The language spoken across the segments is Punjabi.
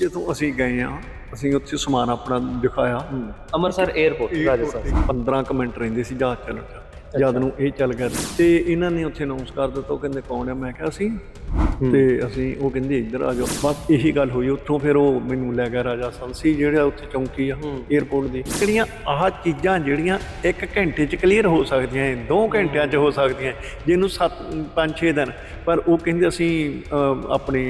ਜਦੋਂ ਅਸੀਂ ਗਏ ਆ ਅਸੀਂ ਉੱਥੇ ਸਮਾਨ ਆਪਣਾ ਦਿਖਾਇਆ। ਅੰਮ੍ਰਿਤਸਰ 에ਅਰਪੋਰਟ ਰਾਜਸਥਾਨ। 15 ਕੁ ਮਿੰਟ ਰਹਿੰਦੇ ਸੀ ਜਹਾਜ਼ ਚੱਲਣ ਚ। ਜਦ ਨੂੰ ਇਹ ਚੱਲ ਗਿਆ ਤੇ ਇਹਨਾਂ ਨੇ ਉੱਥੇ ਅਨਾਉਂਸ ਕਰ ਦਿੱਤਾ ਉਹ ਕਹਿੰਦੇ ਕੌਣ ਆ ਮੈਂ ਕਿਹਾ ਅਸੀਂ। ਤੇ ਅਸੀਂ ਉਹ ਕਹਿੰਦੇ ਇੱਧਰ ਆ ਜਾਓ। ਬਸ ਇਹੀ ਗੱਲ ਹੋਈ। ਉੱਥੋਂ ਫਿਰ ਉਹ ਮੈਨੂੰ ਲੈ ਗਿਆ ਰਾਜਾ ਸੰਸੀ ਜਿਹੜਾ ਉੱਥੇ ਚੌਂਕੀ ਆ 에ਅਰਪੋਰਟ ਦੀ। ਜਿਹੜੀਆਂ ਆਹ ਚੀਜ਼ਾਂ ਜਿਹੜੀਆਂ 1 ਘੰਟੇ ਚ ਕਲੀਅਰ ਹੋ ਸਕਦੀਆਂ ਐ 2 ਘੰਟਿਆਂ ਚ ਹੋ ਸਕਦੀਆਂ ਜਿਹਨੂੰ 7 5-6 ਦਿਨ। ਪਰ ਉਹ ਕਹਿੰਦੇ ਅਸੀਂ ਆਪਣੀ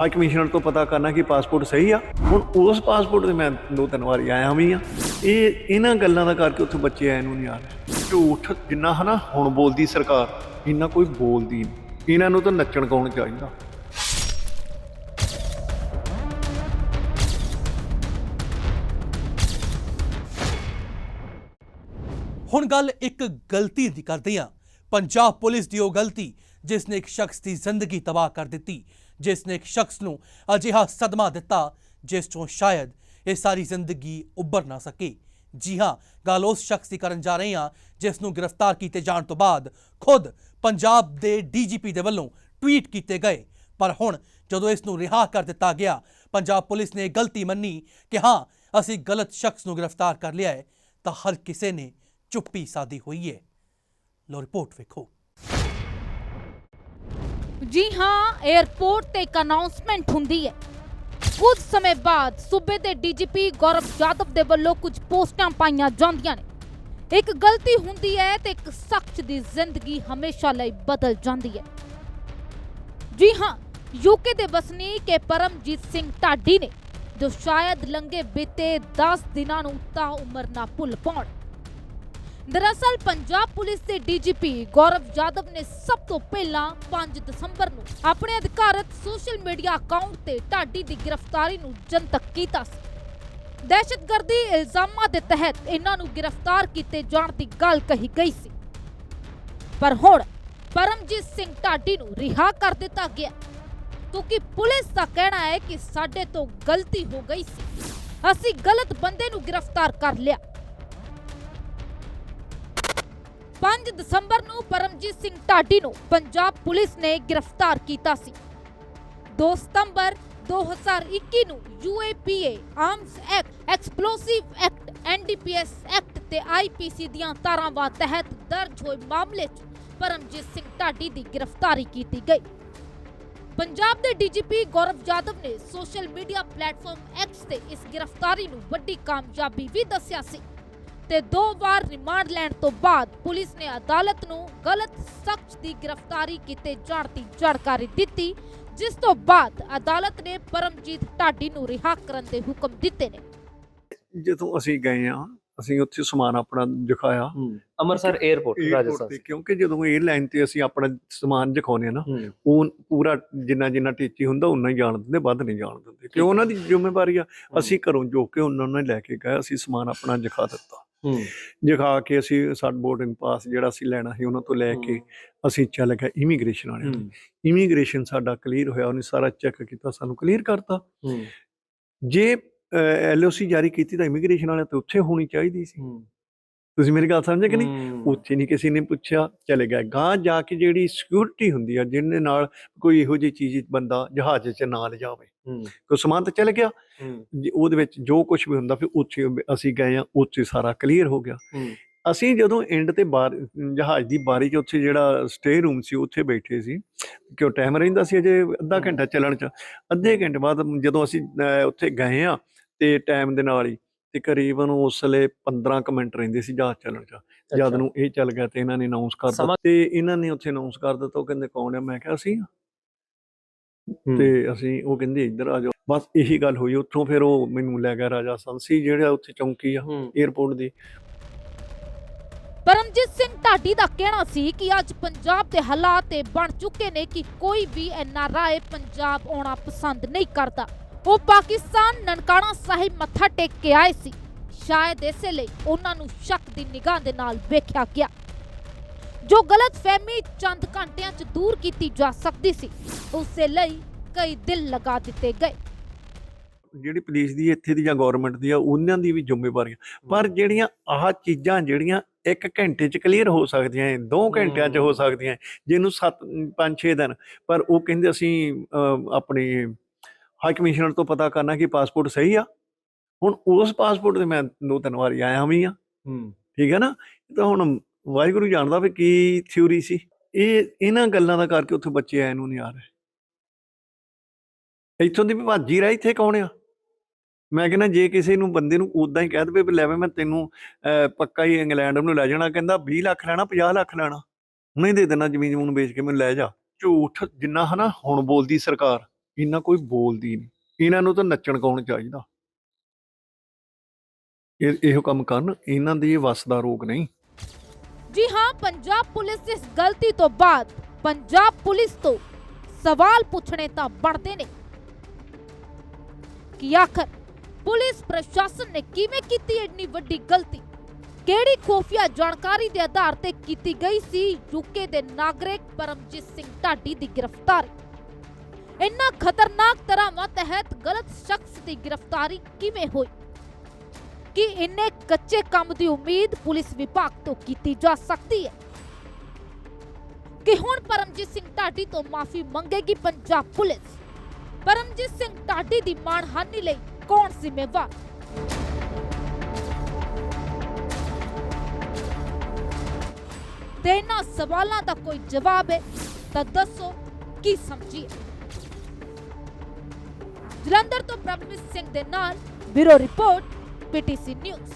ਹਾਈ ਕਮਿਸ਼ਨਰ ਤੋਂ ਪਤਾ ਕਰਨਾ ਕਿ ਪਾਸਪੋਰਟ ਸਹੀ ਆ। ਹੁਣ ਉਸ ਪਾਸਪੋਰਟ ਤੇ ਮੈਂ ਦੋ ਤਿੰਨ ਵਾਰੀ ਆਇਆ ਵੀ ਆ। ਇਹ ਇਹਨਾਂ ਗੱਲਾਂ ਦਾ ਕਰਕੇ ਉੱਥੇ ਬੱਚੇ ਆਏ ਨੂੰ ਨਹੀਂ ਆ ਰਹੇ। ਝੂਠ ਜਿੰਨਾ ਹਨਾ, ਹੁਣ ਬੋਲਦੀ ਸਰਕਾਰ, ਇੰਨਾ ਕੋਈ ਬੋਲਦੀ ਨਹੀਂ। ਇਹਨਾਂ ਨੂੰ ਤਾਂ ਨੱਚਣ ਕੌਣ ਚਾਹੀਦਾ? ਹੁਣ ਗੱਲ ਇੱਕ ਗਲਤੀ ਦੀ ਕਰਦੇ ਹਾਂ ਪੰਜਾਬ ਪੁਲਿਸ ਦੀ ਉਹ ਗਲਤੀ, ਜਿਸ ਨੇ ਇੱਕ ਸ਼ਖਸ ਦੀ ਜ਼ਿੰਦਗੀ ਤਬਾਹ ਕਰ ਦਿੱਤੀ। ਜਿਸ ਨੇ ਇੱਕ ਸ਼ਖਸ ਨੂੰ ਅਜਿਹਾ ਸਦਮਾ ਦਿੱਤਾ, ਜਿਸ ਤੋਂ ਸ਼ਾਇਦ ਇਹ ਸਾਰੀ ਜ਼ਿੰਦਗੀ ਉੱਭਰ ਨਾ ਸਕੇ। ਜੀ ਹਾਂ, ਗੱਲ ਉਸ ਸ਼ਖਸ ਦੀ ਕਰਨ ਜਾ ਰਹੇ ਹਾਂ, ਜਿਸ ਨੂੰ ਗ੍ਰਿਫਤਾਰ ਕੀਤੇ ਜਾਣ ਤੋਂ ਬਾਅਦ ਖੁਦ ਪੰਜਾਬ ਦੇ ਡੀਜੀਪੀ ਦੇ ਵੱਲੋਂ ਟਵੀਟ ਕੀਤੇ ਗਏ। ਪਰ ਹੁਣ ਜਦੋਂ ਇਸ ਨੂੰ ਰਿਹਾ ਕਰ ਦਿੱਤਾ ਗਿਆ, ਪੰਜਾਬ ਪੁਲਿਸ ਨੇ ਇਹ ਗਲਤੀ ਮੰਨੀ ਕਿ ਹਾਂ, ਅਸੀਂ ਗਲਤ ਸ਼ਖਸ ਨੂੰ ਗ੍ਰਿਫਤਾਰ ਕਰ ਲਿਆ ਹੈ, ਤਾਂ ਹਰ ਕਿਸੇ ਨੇ ਚੁੱਪੀ ਸਾਦੀ ਹੋਈ ਹੈ। ਲੋ ਰਿਪੋਰਟ ਵੇਖੋ। ਜੀ ਹਾਂ 에ਅਰਪੋਰਟ ਤੇ ਇੱਕ ਅਨਾਉਂਸਮੈਂਟ ਹੁੰਦੀ ਹੈ। ਕੁਝ ਸਮੇਂ ਬਾਅਦ ਸੂਬੇ ਦੇ ਡੀਜੀਪੀ ਗੌਰਵ ਯਾਦਵ ਦੇ ਵੱਲੋਂ ਕੁਝ ਪੋਸਟਾਂ ਪਾਈਆਂ ਜਾਂਦੀਆਂ ਨੇ। ਇੱਕ ਗਲਤੀ ਹੁੰਦੀ ਹੈ ਤੇ ਇੱਕ ਸ਼ਖਸ ਦੀ ਜ਼ਿੰਦਗੀ ਹਮੇਸ਼ਾ ਲਈ ਬਦਲ ਜਾਂਦੀ ਹੈ। ਜੀ ਹਾਂ ਯੂਕੇ ਦੇ ਵਸਨੀਕ ਇਹ ਪਰਮਜੀਤ ਸਿੰਘ ਢਾਡੀ ਨੇ, ਜੋ ਸ਼ਾਇਦ ਲੰਗੇ ਬੀਤੇ 10 ਦਿਨਾਂ ਨੂੰ ਤਾਂ ਉਮਰ ਨਾ ਭੁੱਲ ਪਾਉਣ। ਦਰਅਸਲ ਪੰਜਾਬ ਪੁਲਿਸ ਦੇ ਡੀਜੀਪੀ ਗੌਰਵ ਯਾਦਵ ਨੇ ਸਭ ਤੋਂ ਪਹਿਲਾਂ 5 ਦਸੰਬਰ ਨੂੰ ਆਪਣੇ ਅਧਿਕਾਰਤ ਸੋਸ਼ਲ ਮੀਡੀਆ ਅਕਾਊਂਟ ਤੇ ਢਾਡੀ ਦੀ ਗ੍ਰਿਫਤਾਰੀ ਨੂੰ ਜਨਤਕ ਕੀਤਾ ਸੀ। ਦਹਿਸ਼ਤਗਰਦੀ ਇਲਜ਼ਾਮਾਂ ਦੇ ਤਹਿਤ ਇਹਨਾਂ ਨੂੰ ਗ੍ਰਿਫਤਾਰ ਕੀਤੇ ਜਾਣ ਦੀ ਗੱਲ ਕਹੀ ਗਈ ਸੀ। ਪਰ ਹੁਣ ਪਰਮਜੀਤ ਸਿੰਘ ਢਾਡੀ ਨੂੰ ਰਿਹਾ ਕਰ ਦਿੱਤਾ ਗਿਆ ਕਿਉਂਕਿ ਪੁਲਿਸ ਦਾ ਕਹਿਣਾ ਹੈ ਕਿ ਸਾਡੇ ਤੋਂ ਗਲਤੀ ਹੋ ਗਈ ਸੀ। ਅਸੀਂ ਗਲਤ ਬੰਦੇ ਨੂੰ ਗ੍ਰਿਫਤਾਰ ਕਰ ਲਿਆ। 5 ਦਸੰਬਰ ਨੂੰ ਪਰਮਜੀਤ ਸਿੰਘ ਢਾਡੀ ਨੂੰ ਪੰਜਾਬ ਪੁਲਿਸ ਨੇ ਗ੍ਰਿਫਤਾਰ ਕੀਤਾ ਸੀ। 2 ਸਤੰਬਰ 2021 ਨੂੰ UAPA arms act, explosive act NDPS act ਤੇ ਆਈਪੀਸੀ ਦੀਆਂ ਧਾਰਾਵਾਂ ਤਹਿਤ ਦਰਜ ਹੋਏ ਮਾਮਲੇ 'ਚ ਪਰਮਜੀਤ ਸਿੰਘ ਢਾਡੀ ਦੀ ਗ੍ਰਿਫਤਾਰੀ ਕੀਤੀ ਗਈ। ਪੰਜਾਬ ਦੇ ਡੀਜੀਪੀ ਗੌਰਵ ਯਾਦਵ ਨੇ ਸੋਸ਼ਲ ਮੀਡੀਆ ਪਲੇਟਫਾਰਮ ਐਕਸ ਤੇ ਇਸ ਗ੍ਰਿਫਤਾਰੀ ਨੂੰ ਵੱਡੀ ਕਾਮਯਾਬੀ ਵੀ ਦੱਸਿਆ ਸੀ। ਤੇ ਦੋ ਵਾਰ ਰਿਮਾਂਡ ਲੈਣ ਤੋਂ ਬਾਅਦ ਪੁਲਿਸ ਨੇ ਅਦਾਲਤ ਨੂੰ ਗਲਤ ਸ਼ਖਸ ਦੀ ਗ੍ਰਿਫਤਾਰੀ ਕੀਤੇ ਜਾਣ ਦੀ ਜਾਣਕਾਰੀ ਦਿੱਤੀ ਜਿਸ ਤੋਂ ਬਾਅਦ ਅਦਾਲਤ ਨੇ ਪਰਮਜੀਤ ਢਾਡੀ ਨੂੰ ਰਿਹਾ ਕਰਨ ਦੇ ਹੁਕਮ ਦਿੱਤੇ ਨੇ। ਜਦੋਂ ਅਸੀਂ ਗਏ ਆ ਅਸੀਂ ਉੱਥੇ ਸਮਾਨ ਆਪਣਾ ਦਿਖਾਇਆ। ਅੰਮ੍ਰਿਤਸਰ 에ਅਰਪੋਰਟ ਰਾਜਸਥਾਨ ਤੇ ਕਿਉਂਕਿ ਜਦੋਂ 에ਅਰਲਾਈਨ ਤੇ ਅਸੀਂ ਆਪਣਾ ਸਮਾਨ ਦਿਖਾਉਂਦੇ ਆ ਨਾ ਉਹ ਪੂਰਾ ਜਿੰਨਾ ਜਿੰਨਾ ਟੀਚੀ ਹੁੰਦਾ ਉਨਾ ਹੀ ਜਾਣ ਦਿੰਦੇ ਵੱਧ ਨਹੀਂ ਜਾਣ ਦਿੰਦੇ। ਕਿ ਉਹਨਾਂ ਦੀ ਜ਼ਿੰਮੇਵਾਰੀ ਆ? ਅਸੀਂ ਘਰੋਂ ਜੋ ਕੇ ਉਹਨਾਂ ਨੂੰ ਲੈ ਕੇ ਗਏ ਅਸੀਂ ਸਮਾਨ ਆਪਣਾ ਦਿਖਾ ਦਿੱਤਾ। ਦਿਖਾ ਕੇ ਅਸੀਂ ਸਾਡ ਬੋਰਡਿੰਗ ਪਾਸ ਜਿਹੜਾ ਅਸੀਂ ਲੈਣਾ ਸੀ ਉਹਨਾਂ ਤੋਂ ਲੈ ਕੇ ਅਸੀਂ ਚੱਲ ਗਏ ਇਮੀਗ੍ਰੇਸ਼ਨ ਵਾਲਿਆਂ ਨੂੰ ਇਮੀਗ੍ਰੇਸ਼ਨ ਸਾਡਾ ਕਲੀਅਰ ਹੋਇਆ ਉਹਨੇ ਸਾਰਾ ਚੈੱਕ ਕੀਤਾ ਸਾਨੂੰ ਕਲੀਅਰ ਕਰਤਾ। ਜੇ ਐਲਓਸੀ ਜਾਰੀ ਕੀਤੀ ਤਾਂ ਇਮੀਗ੍ਰੇਸ਼ਨ ਵਾਲਿਆਂ ਤੇ ਉੱਥੇ ਹੋਣੀ ਚਾਹੀਦੀ ਸੀ। ਤੁਸੀਂ ਮੇਰੀ ਗੱਲ ਸਮਝੇ ਕਿ ਨਹੀਂ? ਉੱਥੇ ਨਹੀਂ ਕਿਸੇ ਨੇ ਪੁੱਛਿਆ ਚਲੇ ਗਏ। ਗਾਂ ਜਾ ਕੇ ਜਿਹੜੀ ਸਿਕਿਉਰਿਟੀ ਹੁੰਦੀ ਆ ਜਿਹਦੇ ਨਾਲ ਕੋਈ ਇਹੋ ਜਿਹੀ ਚੀਜ਼ ਬੰਦਾ ਜਹਾਜ਼ 'ਚ ਨਾ ਲਿਜਾਵੇ ਕੋਈ ਸਮਾਨ ਤਾਂ ਚਲ ਗਿਆ? ਉਹਦੇ ਵਿੱਚ ਜੋ ਕੁਝ ਵੀ ਹੁੰਦਾ ਫਿਰ ਉੱਥੇ ਅਸੀਂ ਗਏ ਆ ਉੱਥੇ ਸਾਰਾ ਕਲੀਅਰ ਹੋ ਗਿਆ। ਅਸੀਂ ਜਦੋਂ ਐਂਡ ਤੇ ਬਾਰ ਜਹਾਜ਼ ਦੀ ਬਾਰੀ 'ਚ ਉੱਥੇ ਜਿਹੜਾ ਸਟੇ ਰੂਮ ਸੀ ਉੱਥੇ ਬੈਠੇ ਸੀ। ਕਿਉਂ ਟਾਈਮ ਰਹਿੰਦਾ ਸੀ ਅਜੇ ਅੱਧਾ। ਘੰਟਾ ਚੱਲਣ 'ਚ। ਅੱਧੇ ਘੰਟੇ ਬਾਅਦ ਜਦੋਂ ਅਸੀਂ ਉੱਥੇ ਗਏ ਆ ਤੇ ਟਾਈਮ ਦੇ ਨਾਲ ਹੀ ਤੇ ਕਰੀਬਨ ਉਸ ਵੇਲੇ 15 ਕੁ ਮਿੰਟ ਰਹਿੰਦੇ ਸੀ ਜਹਾਜ਼ ਚੱਲਣ 'ਚ। ਜਦ ਨੂੰ ਇਹ ਚੱਲ ਗਿਆ ਤੇ ਇਹਨਾਂ ਨੇ ਅਨਾਉਂਸ ਕਰ ਦਿੱਤਾ ਤੇ ਇਹਨਾਂ ਨੇ ਉੱਥੇ ਅਨਾਉਂਸ ਕਰ ਦਿੱਤਾ ਉਹ ਕਹਿੰਦੇ ਕੌਣ ਆ? ਮੈਂ ਕਿਹਾ ਅਸੀਂ ਆ। ਤੇ ਅਸੀਂ ਉਹ ਕਹਿੰਦੇ ਇੱਧਰ ਆ ਜਾਓ। ਬਸ ਇਹੀ ਗੱਲ ਹੋਈ ਉੱਥੋਂ ਫਿਰ ਉਹ ਮੈਨੂੰ ਲੈ ਗਿਆ ਰਾਜਾ ਸੰਸੀ ਜਿਹੜਾ ਉੱਥੇ ਚੌਂਕੀ ਆ 에ਅਰਪੋਰਟ ਦੀ। ਪਰਮਜੀਤ ਸਿੰਘ ਢਾਡੀ ਦਾ ਕਹਿਣਾ ਸੀ ਕਿ ਅੱਜ ਪੰਜਾਬ ਦੇ ਹਾਲਾਤ ਬਣ ਚੁੱਕੇ ਨੇ ਕਿ ਕੋਈ ਵੀ ਐਨਆਰਆਈ ਪੰਜਾਬ ਆਉਣਾ ਪਸੰਦ ਨਹੀਂ ਕਰਦਾ। ਉਹ ਪਾਕਿਸਤਾਨ ਨਨਕਾਣਾ ਸਾਹਿਬ ਮੱਥਾ ਟੇਕ ਕੇ ਆਏ ਸੀ ਸ਼ਾਇਦ ਇਸੇ ਲਈ ਉਹਨਾਂ ਨੂੰ ਸ਼ੱਕ ਦੀ ਨਿਗਾਹ ਦੇ ਨਾਲ ਵੇਖਿਆ ਗਿਆ ਜੋ ਗਲਤ ਫਹਿਮੀ ਚੰਦ ਘੰਟਿਆਂ 'ਚ ਦੂਰ ਕੀਤੀ ਜਾ ਸਕਦੀ ਸੀ ਉਸੇ ਲਈ ਕਈ ਦਿਲ ਲਗਾ ਦਿੱਤੇ ਗਏ ਜਿਹੜੀ ਪੁਲਿਸ ਦੀ ਇੱਥੇ ਦੀ ਜਾਂ ਗਵਰਨਮੈਂਟ ਦੀ ਆ ਉਹਨਾਂ ਦੀ ਵੀ ਜ਼ਿੰਮੇਵਾਰੀ ਆ ਪਰ ਜਿਹੜੀਆਂ ਆਹ ਚੀਜ਼ਾਂ ਜਿਹੜੀਆਂ ਇੱਕ ਘੰਟੇ 'ਚ ਕਲੀਅਰ ਹੋ ਸਕਦੀਆਂ ਐ 2 ਘੰਟਿਆਂ 'ਚ ਹੋ। ਸਕਦੀਆਂ ਜਿਹਨੂੰ 7 5-6 ਦਿਨ ਪਰ ਉਹ ਕਹਿੰਦੇ ਅਸੀਂ ਆਪਣੀ ਹਾਈ ਕਮਿਸ਼ਨਰ ਤੋਂ ਪਤਾ ਕਰਨਾ ਕਿ ਪਾਸਪੋਰਟ ਸਹੀ ਆ। ਹੁਣ ਉਸ ਪਾਸਪੋਰਟ ਤੇ ਮੈਂ ਦੋ ਤਿੰਨ ਵਾਰੀ ਆਇਆ ਵੀ ਆ। ਹੂੰ। ਠੀਕ ਹੈ ਨਾ? ਤਾਂ ਹੁਣ ਵਾਹਿਗੁਰੂ ਜਾਣਦਾ ਵੀ ਕੀ ਥਿਊਰੀ ਸੀ। ਇਹ ਇਹਨਾਂ ਗੱਲਾਂ ਦਾ ਕਰਕੇ ਉੱਥੇ ਬੱਚੇ ਆਏ ਨੂੰ ਨਹੀਂ ਆ ਰਹੇ ਇੱਥੋਂ ਦੀ ਵੀ ਭਾਜੀ ਰਹਿ ਇੱਥੇ ਕੌਣ ਆ? ਮੈਂ ਕਹਿੰਦਾ ਜੇ ਕਿਸੇ ਨੂੰ ਬੰਦੇ ਨੂੰ ਉਦਾਂ ਹੀ ਕਹਿ ਦਵੇ ਵੀ ਲੈ ਵੇ ਮੈਂ ਤੈਨੂੰ ਪੱਕਾ ਹੀ ਇੰਗਲੈਂਡ ਨੂੰ ਲੈ ਜਾਣਾ ਕਹਿੰਦਾ 20 ਲੱਖ ਲੈਣਾ 50 ਲੱਖ ਲੈਣਾ। ਨਹੀਂ ਦੇ ਦੇਣਾ ਜ਼ਮੀਨ ਜਮੂਨ ਵੇਚ ਕੇ ਮੈਨੂੰ ਲੈ ਜਾ। ਝੂਠ ਜਿੰਨਾ ਹਨਾ ਹੁਣ ਬੋਲਦੀ ਸਰਕਾਰ। ਇਹਨਾਂ ਕੋਈ ਬੋਲਦੀ ਨਹੀਂ ਇਹਨਾਂ ਨੂੰ ਤਾਂ ਨੱਚਣ ਗਾਉਣ ਚਾਹੀਦਾ? ਇਹ, ਇਹੋ ਕੰਮ ਕਰਨ, ਇਹਨਾਂ ਦੀ ਇਹ ਦਾ ਰੋਗ ਨਹੀਂ। ਜੀ ਹਾਂ, ਪੰਜਾਬ ਪੁਲਿਸ ਇਸ ਗਲਤੀ ਤੋਂ ਬਾਅਦ, ਪੰਜਾਬ ਪੁਲਿਸ ਤੋਂ ਸਵਾਲ ਪੁੱਛਣੇ ਤਾਂ ਬਣਦੇ ਨੇ। ਕਿ ਆਖਰ ਪੁਲਿਸ ਪ੍ਰਸ਼ਾਸਨ ਨੇ ਕਿਵੇਂ ਕੀਤੀ ਇੰਨੀ ਵੱਡੀ ਗਲਤੀ? ਕਿਹੜੀ ਖੁਫੀਆ ਜਾਣਕਾਰੀ ਦੇ ਆਧਾਰ ਤੇ ਕੀਤੀ ਗਈ ਸੀ ਯੂਕੇ ਦੇ ਨਾਗਰਿਕ ਪਰਮਜੀਤ ਸਿੰਘ ਢਾਡੀ ਦੀ ਗ੍ਰਿਫਤਾਰੀ? ਇੰਨਾ ਖਤਰਨਾਕ ਧਾਰਾਵਾਂ ਤਹਿਤ ਗਲਤ ਸ਼ਖਸ ਦੀ ਗ੍ਰਿਫਤਾਰੀ ਕਿਵੇਂ ਹੋਈ? ਕਿ ਇੰਨੇ ਕੱਚੇ ਕੰਮ ਦੀ ਉਮੀਦ ਪੁਲਿਸ ਵਿਭਾਗ ਤੋਂ ਕੀਤੀ ਜਾ ਸਕਦੀ ਹੈ? ਕਿ ਹੁਣ ਪਰਮਜੀਤ ਸਿੰਘ ਢਾਡੀ ਤੋਂ ਮਾਫੀ ਮੰਗੇਗੀ ਪੰਜਾਬ ਪੁਲਿਸ? ਪਰਮਜੀਤ ਸਿੰਘ ਢਾਡੀ ਦੀ ਮਾਣਹਾਨੀ ਲਈ ਕੌਣ ਜ਼ਿੰਮੇਵਾਰ? ਤੇ ਇਹਨਾਂ ਸਵਾਲਾਂ ਦਾ ਕੋਈ ਜਵਾਬ ਹੈ ਤਾਂ ਦੱਸੋ, ਕੀ ਸਮਝੀਏ? ਜਲੰਧਰ ਤੋਂ ਪ੍ਰਭਮੀਤ ਸਿੰਘ ਦੇ ਨਾਲ ਬਿਊਰੋ ਰਿਪੋਰਟ ਪੀਟੀਸੀ ਨਿਊਜ਼।